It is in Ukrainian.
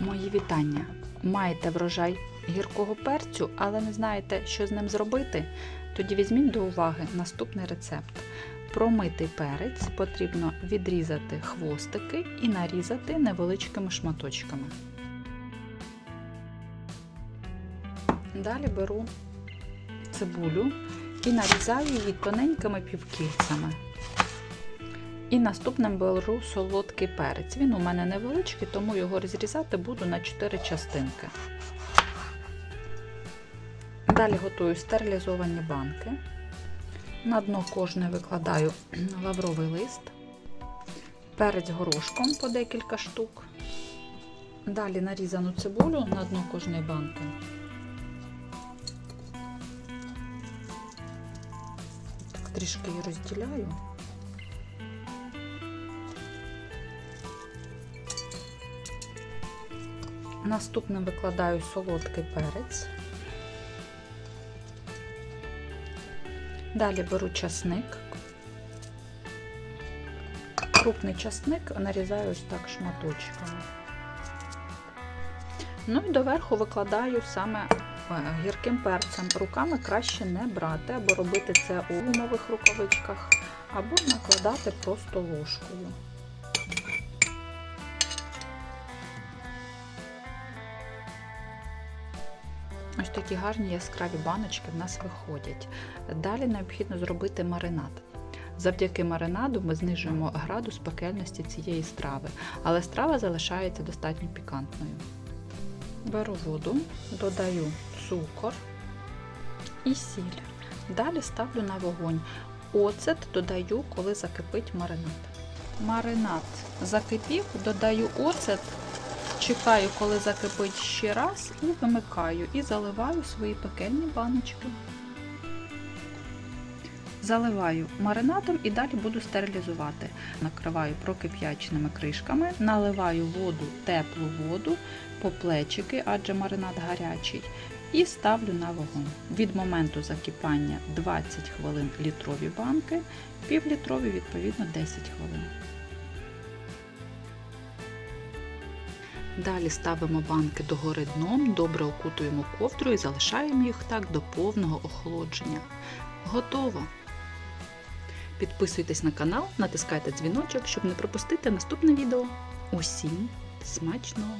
Мої вітання. Маєте врожай гіркого перцю, але не знаєте, що з ним зробити? Тоді візьміть до уваги наступний рецепт. Промитий перець потрібно відрізати хвостики і нарізати невеличкими шматочками. Далі беру цибулю і нарізаю її тоненькими півкільцями. І наступним беру солодкий перець. Він у мене невеличкий, тому його розрізати буду на 4 частинки. Далі готую стерилізовані банки. На дно кожне викладаю лавровий лист, перець горошком по декілька штук. Далі нарізану цибулю на дно кожної банки. Трішки її розділяю. Наступним викладаю солодкий перець. Далі беру часник. Крупний часник нарізаю ось так шматочками. Ну і доверху викладаю саме е, гірким перцем. Руками краще не брати, або робити це у гумових рукавичках, або накладати просто ложкою. Ось такі гарні яскраві баночки в нас виходять. Далі необхідно зробити маринад. Завдяки маринаду ми знижуємо градус пекельності цієї страви, але страва залишається достатньо пікантною. Беру воду, додаю цукор і сіль. Далі ставлю на вогонь. Оцет додаю, коли закипить маринад. Маринад закипів, додаю оцет Чекаю, коли закипить ще раз, і вимикаю, і заливаю свої пекельні баночки. Заливаю маринадом і далі буду стерилізувати. Накриваю прокип'яченими кришками, наливаю воду, теплу воду по плечики, адже маринад гарячий, і ставлю на вогонь. Від моменту закипання 20 хвилин літрові банки, півлітрові, відповідно, 10 хвилин. Далі ставимо банки догори дном, добре окутуємо ковдру і залишаємо їх так до повного охолодження. Готово! Підписуйтесь на канал, натискайте дзвіночок, щоб не пропустити наступне відео. Усім смачного!